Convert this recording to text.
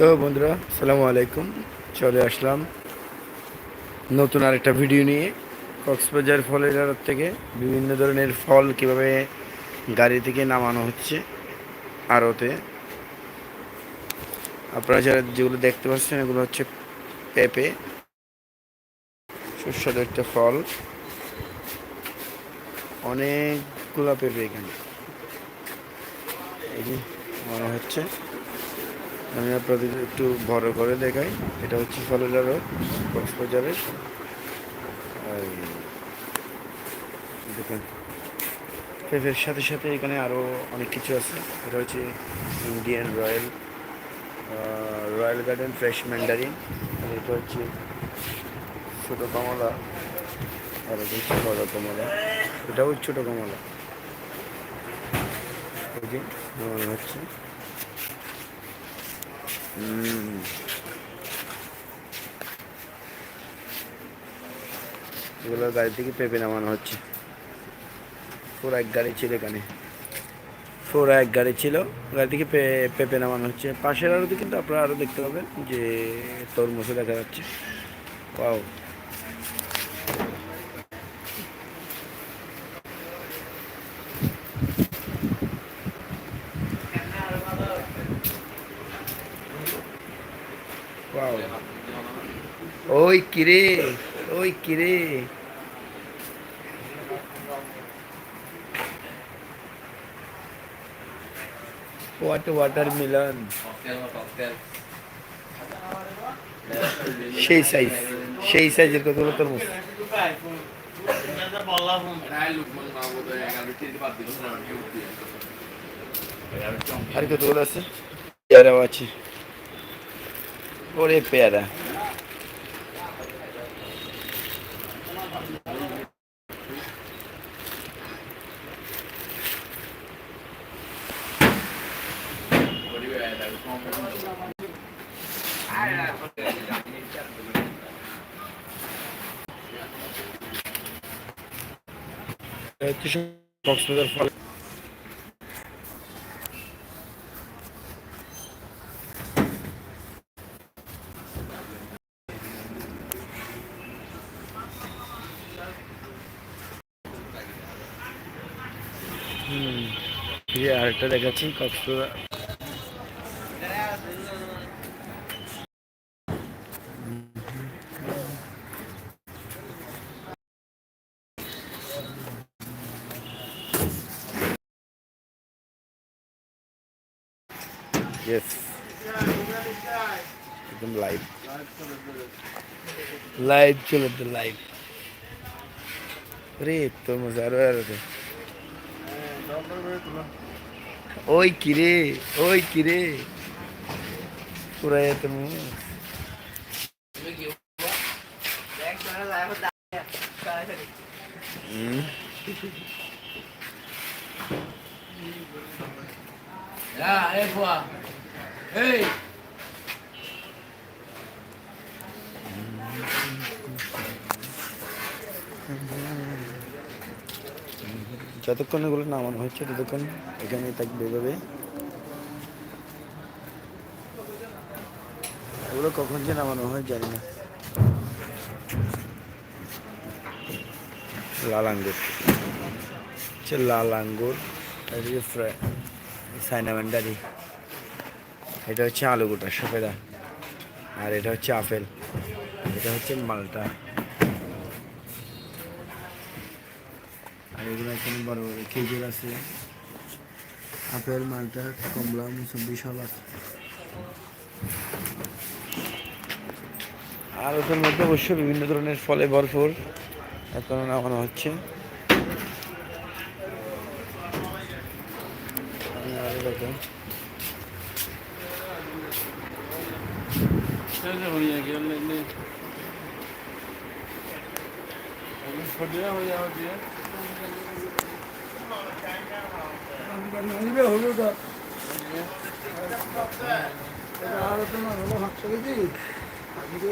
তো বন্ধুরা সালামু আলাইকুম। চলে আসলাম নতুন আরেকটা ভিডিও নিয়ে। কক্সবাজার ফলের থেকে বিভিন্ন ধরনের ফল কীভাবে গাড়ি থেকে নামানো হচ্ছে আড়তে। আপনারা যারা যেগুলো দেখতে পাচ্ছেন, এগুলো হচ্ছে পেঁপে। সুস্বাদু একটা ফল। অনেকগুলো পেঁপে এখানে। মনে হচ্ছে। আমি আপনাদের একটু বড় করে দেখাই। এটা হচ্ছে ফলের রোড কক্সবাজারের। দেখুন পেঁপের সাথে সাথে এখানে আরও অনেক কিছু আছে। এটা হচ্ছে Indian royal royal garden fresh mandarin. আর এটা হচ্ছে ছোটো কমলা। আর এটা হচ্ছে বড় কমলা। এটাও ছোটো কমলা। হচ্ছে। এগুলো গাড়ি থেকে পেঁপে নামানো হচ্ছে। পুরো এক গাড়ি ছিল এখানে। ফোর এক গাড়ি ছিল, গাড়ি থেকে পেঁপে নামানো হচ্ছে। পাশের আরও কিন্তু আপনারা আরও দেখতে পাবেন যে তরমুজও দেখা যাচ্ছে। পাও পাও ওই কিরে ওই কিরে। ওয়াটার মিলন সেই সাইজ সেই সাইজের কতগুলো তরমুজ? আর কতগুলো আছে আছে? ওরে পেয়ারা এটা হচ্ছে সব হুম। আরেকটা দেখাচ্ছি, কক্সবাজার। ইয়েস একদম লাইভ লাইভ চলে লাইভ রে তোর মজা আরও আরও ওই কিরে ওই কিরে পুরা এত হুম Ja, hey, boah. যতক্ষণ এগুলো নামানো হচ্ছে ততক্ষণ এখানেই থাকবে এভাবে। এগুলো কখন যে নামানো হয় জানি না। লাল আঙ্গুর। হচ্ছে লাল আঙ্গুর এদিকে ফ্রাই সাইনা ম্যান্ডারি এটা হচ্ছে আলু গোটা সফেদা। আর এটা হচ্ছে আপেল। এটা হচ্ছে মালটা। আর এগুলো এখানে বড় বড় খেজুর আছে আপেল মালটা কমলা মুসম্বি সব আছে। আর ওটার মধ্যে অবশ্য বিভিন্ন ধরনের ফলে ভরপুর এখন নামানো হচ্ছে। আর নিবে হলো তো আর তোমার হলো হাঁটতে গেছি আমি তো